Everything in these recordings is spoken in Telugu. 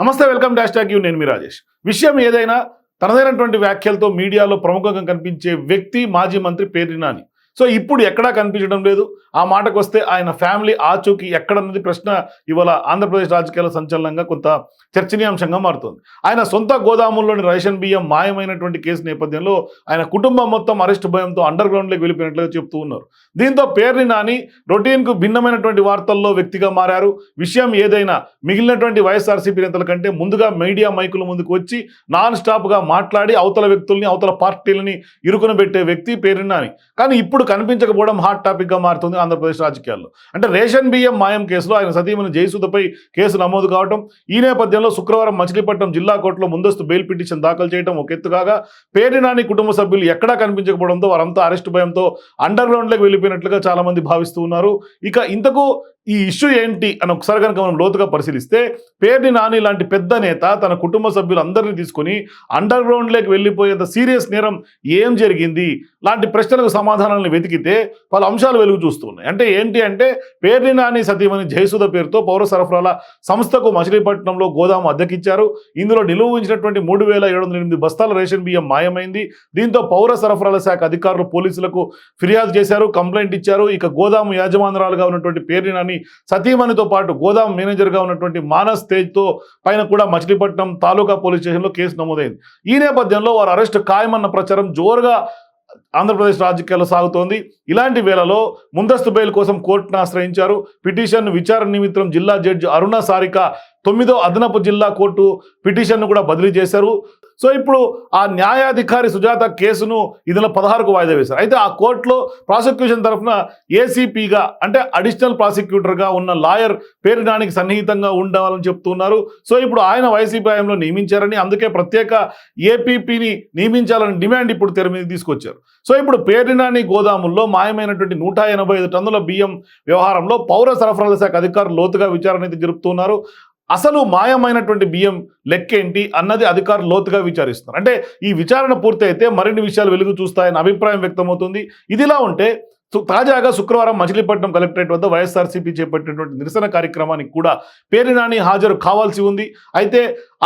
నమస్తే వెల్కమ్ డాష్ ట్యాగ్ యూ. నేను మీ రాజేష్. విషయం ఏదైనా తనదైనటువంటి వ్యాఖ్యలతో మీడియాలో ప్రముఖంగా కనిపించే వ్యక్తి మాజీ మంత్రి పేర్ని నాని. సో ఇప్పుడు ఎక్కడా కనిపించడం లేదు. ఆ మాటకు వస్తే ఆయన ఫ్యామిలీ ఆచూకీ ఎక్కడన్నది ప్రశ్న ఇవాళ ఆంధ్రప్రదేశ్ రాజకీయాల సంచలనంగా కొంత చర్చనీయాంశంగా మారుతోంది. ఆయన సొంత గోదాముల్లోని రేషన్ బియ్యం మాయమైనటువంటి కేసు నేపథ్యంలో ఆయన కుటుంబం మొత్తం అరెస్ట్ భయంతో అండర్ గ్రౌండ్లోకి వెళ్ళిపోయినట్లుగా చెప్తూ ఉన్నారు. దీంతో పేర్ని నాని రొటీన్కు భిన్నమైనటువంటి వార్తల్లో వ్యక్తిగా మారారు. విషయం ఏదైనా మిగిలినటువంటి వైఎస్ఆర్సీపీ నేతల కంటే ముందుగా మీడియా మైకుల ముందుకు వచ్చి నాన్ స్టాప్గా మాట్లాడి అవతల వ్యక్తుల్ని అవతల పార్టీలని ఇరుకున పెట్టే వ్యక్తి పేర్ని నాని. కానీ ఇప్పుడు కనిపించకపోవడం హాట్ టాపిక్గా మారుతుంది ఆంధ్రప్రదేశ్ రాజకీయాల్లో. అంటే రేషన్ బియ్యం మాయం కేసులో ఆయన సతీమణి జయసుధపై కేసు నమోదు కావడం ఈ నేపథ్యంలో శుక్రవారం మచిలీపట్నం జిల్లా కోర్టులో ముందస్తు బెయిల్ పిటిషన్ దాఖలు చేయడం ఒక ఎత్తుగా పేరినాని నాని కుటుంబ సభ్యులు ఎక్కడా కనిపించకపోవడంతో వారంతా అరెస్టు భయంతో అండర్ గ్రౌండ్లోకి వెళ్ళిపోయినట్లుగా చాలామంది భావిస్తూ ఉన్నారు. ఇక ఇంతకు ఈ ఇష్యూ ఏంటి అని ఒకసారి కనుక మనం లోతుగా పరిశీలిస్తే పేర్ని నాని లాంటి పెద్ద నేత తన కుటుంబ సభ్యులందరినీ తీసుకొని అండర్ గ్రౌండ్లోకి వెళ్ళిపోయేంత సీరియస్ నేరం ఏం జరిగింది? లాంటి ప్రశ్నలకు సమాధానాలను వెతికితే పలు అంశాలు వెలుగు చూస్తున్నాయి అంటే ఏంటి అంటే పేర్ని నాని సతీమణి జయసుధ పేరుతో పౌర సరఫరాల సంస్థకు మచిలీపట్నంలో గోదాము అద్దెకిచ్చారు. ఇందులో నిలువ ఉంచినటువంటి మూడు వేల ఏడు వందల ఎనిమిది బస్తాల రేషన్ బియ్యం మాయమైంది. దీంతో పౌర సరఫరాల శాఖ అధికారులు పోలీసులకు ఫిర్యాదు చేశారు కంప్లైంట్ ఇచ్చారు. ఇక గోదాము యాజమానురాలుగా ఉన్నటువంటి పేర్ని నాని సతీమణితో పాటు గోదాం మేనేజర్గా ఉన్నటువంటి మానస్ తేజ్తో పైన కూడా మచిలీపట్నం తాలూకా పోలీస్ స్టేషన్లో కేసు నమోదైంది. ఈ నేపథ్యంలో వారు అరెస్ట్ ఖాయమన్న ప్రచారం జోరుగా ఆంధ్రప్రదేశ్ రాజకీయాల్లో సాగుతోంది. ఇలాంటి వేళలో ముందస్తు బెయిల్ కోసం కోర్టును ఆశ్రయించారు. పిటిషన్ విచారణ నిమిత్తం జిల్లా జడ్జి అరుణ సారిక తొమ్మిదో అదనపు జిల్లా కోర్టు పిటిషన్ను కూడా బదిలీ చేశారు. సో ఇప్పుడు ఆ న్యాయాధికారి సుజాత కేసును ఇదిలో పదహారుకు వాయిదా వేశారు. అయితే ఆ కోర్టులో ప్రాసిక్యూషన్ తరఫున ఏసీపీగా అంటే అడిషనల్ ప్రాసిక్యూటర్గా ఉన్న లాయర్ పేరు నానికి సన్నిహితంగా ఉండాలని చెప్తున్నారు. సో ఇప్పుడు ఆయన వైసీపీ హయాంలో నియమించారని అందుకే ప్రత్యేక ఏపీపీని నియమించాలని డిమాండ్ ఇప్పుడు తెర మీద తీసుకొచ్చారు. సో ఇప్పుడు పేరినాని గోదాముల్లో మాయమైనటువంటి నూట ఎనభై ఐదు టన్నుల బియ్యం వ్యవహారంలో పౌర సరఫరాల శాఖ అధికారులు లోతుగా విచారణ అయితే జరుపుతున్నారు. అసలు మాయమైనటువంటి బియ్యం లెక్కేంటి అన్నది అధికారులు లోతుగా విచారిస్తున్నారు. అంటే ఈ విచారణ పూర్తయితే మరిన్ని విషయాలు వెలుగు చూస్తాయని అభిప్రాయం వ్యక్తమవుతుంది. ఇదిలా ఉంటే తాజాగా శుక్రవారం మచిలీపట్నం కలెక్టరేట్ వద్ద వైఎస్ఆర్సీపీ చేపట్టినటువంటి నిరసన కార్యక్రమానికి కూడా పేరినాని హాజరు కావాల్సి ఉంది. అయితే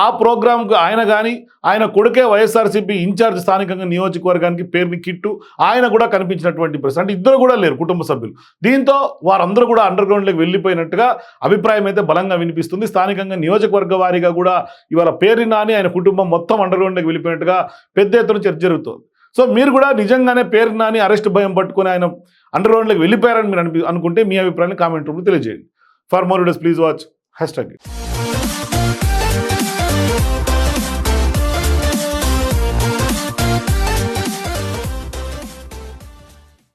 ఆ ప్రోగ్రాంకు ఆయన కానీ ఆయన కొడుకే వైఎస్ఆర్సీపీ ఇన్ఛార్జ్ స్థానికంగా నియోజకవర్గానికి పేరుని కిట్టు ఆయన కూడా కనిపించినటువంటి ప్రశ్న అంటే ఇద్దరు కూడా లేరు కుటుంబ సభ్యులు. దీంతో వారందరూ కూడా అండర్ గ్రౌండ్లోకి వెళ్ళిపోయినట్టుగా అభిప్రాయం అయితే బలంగా వినిపిస్తుంది. స్థానికంగా నియోజకవర్గ వారీగా కూడా ఇవాళ పేరినాని ఆయన కుటుంబం మొత్తం అండర్ గ్రౌండ్లోకి వెళ్ళిపోయినట్టుగా పెద్ద ఎత్తున చర్చ జరుగుతుంది. సో మీరు కూడా నిజంగానే పేరు నాని అరెస్ట్ భయం పట్టుకొని ఆయన అండర్ గ్రౌండ్లోకి వెళ్ళిపోయారని మీరు అనిపి అనుకుంటే మీ అభిప్రాయాన్ని కామెంట్ రూమ్లో తెలియజేయండి. For more videos please watch hash tag